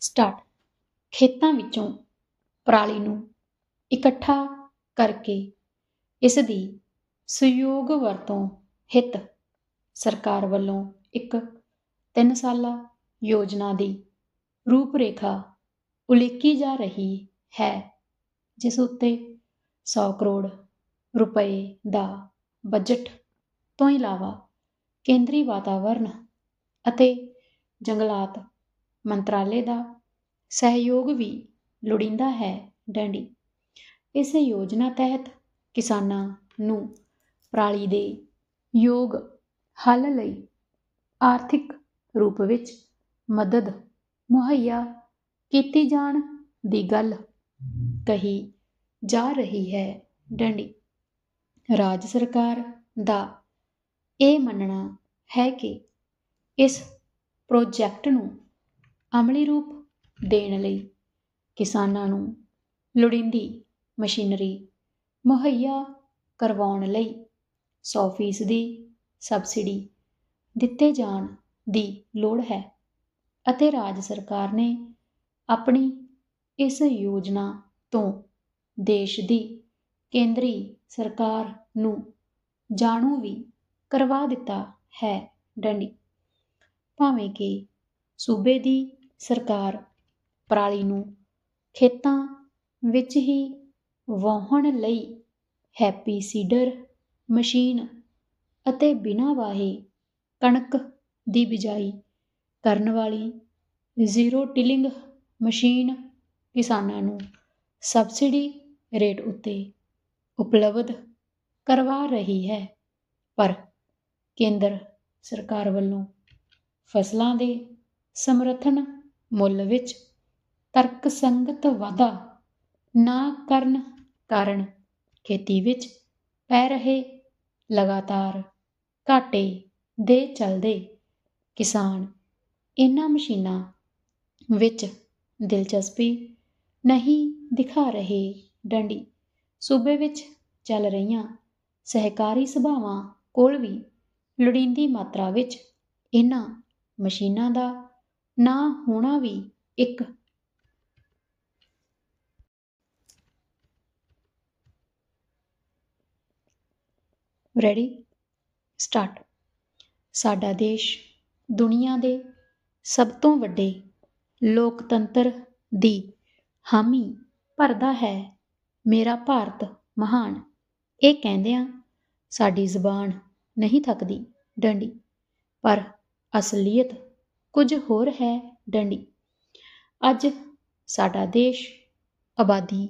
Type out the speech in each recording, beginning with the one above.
Start ਖੇਤਾਂ ਵਿੱਚੋਂ ਪਰਾਲੀ ਨੂੰ ਇਕੱਠਾ ਕਰਕੇ ਇਸ ਦੀ ਸਹਿਯੋਗ ਵਰਤੋਂ ਹਿੱਤ ਸਰਕਾਰ ਵੱਲੋਂ ਇੱਕ ਤਿੰਨ ਸਾਲਾ ਯੋਜਨਾ ਦੀ ਰੂਪਰੇਖਾ ਉਲੀਕੀ ਜਾ ਰਹੀ ਹੈ, ਜਿਸ ਉੱਤੇ 100 ਕਰੋੜ ਰੁਪਏ ਦਾ ਬਜਟ ਤੋਂ ਇਲਾਵਾ ਕੇਂਦਰੀ ਵਾਤਾਵਰਣ ਅਤੇ ਜੰਗਲਾਤ ਮੰਤਰਾਲੇ ਦਾ ਸਹਿਯੋਗ ਵੀ ਲੋੜੀਂਦਾ ਹੈ ਡੈਂਡੀ। ਇਸ ਯੋਜਨਾ ਤਹਿਤ ਕਿਸਾਨਾਂ ਨੂੰ ਪਰਾਲੀ ਦੇ ਯੋਗ ਹੱਲ ਲਈ ਆਰਥਿਕ ਰੂਪ ਵਿੱਚ ਮਦਦ ਮੁਹੱਈਆ ਕੀਤੀ ਜਾਣ ਦੀ ਗੱਲ ਕਹੀ ਜਾ ਰਹੀ ਹੈ ਡੰਡੀ। ਰਾਜ ਸਰਕਾਰ ਦਾ ਇਹ ਮੰਨਣਾ ਹੈ ਕਿ ਇਸ ਪ੍ਰੋਜੈਕਟ ਨੂੰ ਅਮਲੀ ਰੂਪ ਦੇਣ ਲਈ ਕਿਸਾਨਾਂ ਨੂੰ ਲੋੜੀਂਦੀ ਮਸ਼ੀਨਰੀ ਮੁਹੱਈਆ ਕਰਵਾਉਣ ਲਈ ਸੌ ਫੀਸਦੀ ਸਬਸਿਡੀ ਦਿੱਤੇ ਜਾਣ ਦੀ ਲੋੜ ਹੈ ਅਤੇ ਰਾਜ ਸਰਕਾਰ ਨੇ ਆਪਣੀ ਇਸ ਯੋਜਨਾ ਤੋਂ ਦੇਸ਼ ਦੀ ਕੇਂਦਰੀ ਸਰਕਾਰ ਨੂੰ ਜਾਣੂ ਵੀ ਕਰਵਾ ਦਿੱਤਾ ਹੈ ਡੰਡੀ। ਭਾਵੇਂ ਕਿ ਸੂਬੇ ਦੀ ਸਰਕਾਰ ਪਰਾਲੀ ਨੂੰ ਖੇਤਾਂ ਵਿੱਚ ਹੀ ਵਾਹਣ ਲਈ ਹੈਪੀ ਸੀਡਰ ਮਸ਼ੀਨ ਅਤੇ ਬਿਨਾਂ ਵਾਹੇ ਕਣਕ ਦੀ ਬਿਜਾਈ ਕਰਨ ਵਾਲੀ ਜ਼ੀਰੋ ਟਿਲਿੰਗ ਮਸ਼ੀਨ ਕਿਸਾਨਾਂ ਨੂੰ ਸਬਸਿਡੀ ਰੇਟ ਉੱਤੇ ਉਪਲਬਧ ਕਰਵਾ ਰਹੀ ਹੈ। ਪਰ ਕੇਂਦਰ ਸਰਕਾਰ ਵੱਲੋਂ ਫਸਲਾਂ ਦੇ ਸਮਰਥਨ ਮੁੱਲ ਵਿੱਚ ਤਰਕ ਸੰਗਤ ਵਾਧਾ ਨਾ ਕਰਨ ਕਾਰਨ ਖੇਤੀ ਵਿੱਚ ਪੈ ਰਹੇ ਲਗਾਤਾਰ ਘਾਟੇ ਦੇ ਚਲਦੇ ਕਿਸਾਨ ਇਹਨਾਂ ਮਸ਼ੀਨਾਂ ਵਿੱਚ ਦਿਲਚਸਪੀ ਨਹੀਂ ਦਿਖਾ ਰਹੇ ਡੰਡੀ। ਸੂਬੇ ਵਿੱਚ ਚੱਲ ਰਹੀਆਂ ਸਹਿਕਾਰੀ ਸਭਾਵਾਂ ਕੋਲ ਵੀ ਲੋੜੀਂਦੀ ਮਾਤਰਾ ਵਿੱਚ ਇਹਨਾਂ ਮਸ਼ੀਨਾਂ ਦਾ ਨਾ ਹੋਣਾ ਵੀ ਇੱਕ। ਰੈਡੀ ਸਟਾਰਟ ਸਾਡਾ ਦੇਸ਼ ਦੁਨੀਆ ਦੇ ਸਭ ਤੋਂ ਵੱਡੇ ਲੋਕਤੰਤਰ ਦੀ ਹਾਮੀ ਭਰਦਾ ਹੈ। ਮੇਰਾ ਭਾਰਤ ਮਹਾਨ। ਇਹ ਕਹਿੰਦਿਆਂ ਸਾਡੀ ਜ਼ੁਬਾਨ ਨਹੀਂ ਥੱਕਦੀ, ਡੰਡੀ। ਪਰ ਅਸਲੀਅਤ ਕੁਝ ਹੋਰ ਹੈ ਡੰਡੀ। ਅੱਜ ਸਾਡਾ ਦੇਸ਼ ਆਬਾਦੀ,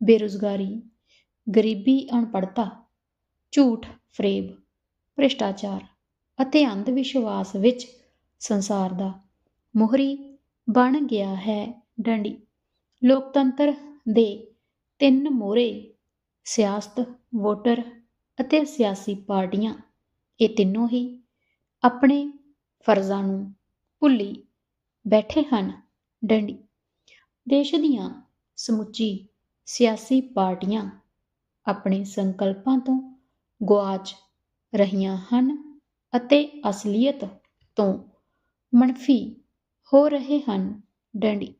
ਬੇਰੁਜ਼ਗਾਰੀ, ਗਰੀਬੀ ਅਨਪੜਤਾ ਝੂਠ, ਫਰੇਬ, ਭ੍ਰਿਸ਼ਟਾਚਾਰ ਅਤੇ ਅੰਧ ਵਿਸ਼ਵਾਸ ਵਿੱਚ ਸੰਸਾਰ ਦਾ ਮੋਹਰੀ ਬਣ ਗਿਆ ਹੈ ਡੰਡੀ। ਲੋਕਤੰਤਰ ਦੇ ਤਿੰਨ ਮੋਹਰੇ, ਸਿਆਸਤ, ਵੋਟਰ ਅਤੇ ਸਿਆਸੀ ਪਾਰਟੀਆਂ, ਇਹ ਤਿੰਨੋਂ ਹੀ ਆਪਣੇ ਫਰਜ਼ਾਂ ਨੂੰ ਭੁੱਲੀ ਬੈਠੇ ਹਨ ਡੰਡੀ। ਦੇਸ਼ ਦੀਆਂ ਸਮੁੱਚੀ ਸਿਆਸੀ ਪਾਰਟੀਆਂ ਆਪਣੇ ਸੰਕਲਪਾਂ ਤੋਂ ਗੁਆਚ ਰਹੀਆਂ ਹਨ ਅਤੇ ਅਸਲੀਅਤ ਤੋਂ ਮਨਫੀ ਹੋ ਰਹੇ ਹਨ ਡੰਡੀ।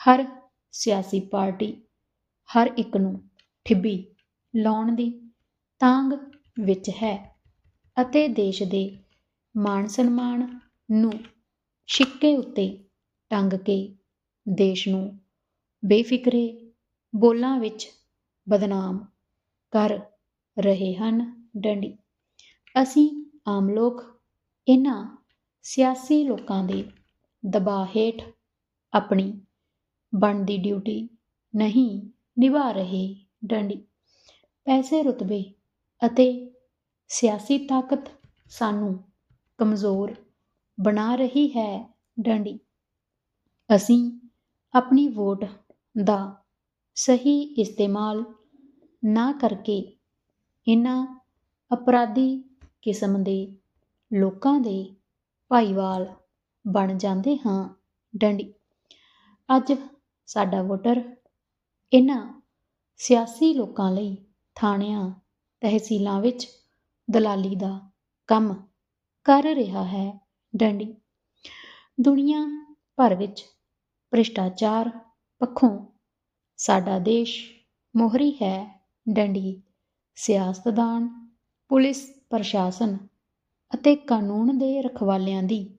ਹਰ ਸਿਆਸੀ ਪਾਰਟੀ ਹਰ ਇੱਕ ਨੂੰ ਠਿੱਬੀ ਲਾਉਣ ਦੀ ਤਾਂਗ ਵਿੱਚ ਹੈ ਅਤੇ ਦੇਸ਼ ਦੇ ਮਾਣ ਸਨਮਾਨ ਨੂੰ ਛਿੱਕੇ ਉੱਤੇ ਟੰਗ ਕੇ ਦੇਸ਼ ਨੂੰ ਬੇਫਿਕਰੇ ਬੋਲਾਂ ਵਿੱਚ ਬਦਨਾਮ ਕਰ ਰਹੇ ਹਨ ਡੰਡੀ। ਅਸੀਂ ਆਮ ਲੋਕ ਇਹਨਾਂ ਸਿਆਸੀ ਲੋਕਾਂ ਦੇ ਦਬਾਅ ਹੇਠ ਆਪਣੀ ਬਣਦੀ ਡਿਊਟੀ ਨਹੀਂ ਨਿਭਾ ਰਹੇ ਡੰਡੀ। ਪੈਸੇ ਰੁਤਬੇ ਅਤੇ ਸਿਆਸੀ ਤਾਕਤ ਸਾਨੂੰ ਕਮਜ਼ੋਰ ਬਣਾ ਰਹੀ ਹੈ ਡੰਡੀ। ਅਸੀਂ ਆਪਣੀ ਵੋਟ ਦਾ ਸਹੀ ਇਸਤੇਮਾਲ ਨਾ ਕਰਕੇ ਇਹਨਾਂ ਅਪਰਾਧੀ ਕਿਸਮ ਦੇ ਲੋਕਾਂ ਦੇ ਭਾਈਵਾਲ ਬਣ ਜਾਂਦੇ ਹਾਂ ਡੰਡੀ। ਅੱਜ ਸਾਡਾ ਵੋਟਰ ਇਹਨਾਂ ਸਿਆਸੀ ਲੋਕਾਂ ਲਈ ਥਾਣਿਆਂ, ਤਹਿਸੀਲਾਂ ਵਿੱਚ ਦਲਾਲੀ ਦਾ ਕੰਮ ਕਰ ਰਿਹਾ ਹੈ। ਡੰਡੀ। ਦੁਨੀਆ ਭਰ ਵਿੱਚ ਭ੍ਰਿਸ਼ਟਾਚਾਰ ਪੱਖੋਂ ਸਾਡਾ ਦੇਸ਼ ਮੋਹਰੀ ਹੈ ਡੰਡੀ। ਸਿਆਸਤਦਾਨ, ਪੁਲਿਸ, ਪ੍ਰਸ਼ਾਸਨ ਅਤੇ ਕਾਨੂੰਨ ਦੇ ਰਖਵਾਲਿਆਂ ਦੀ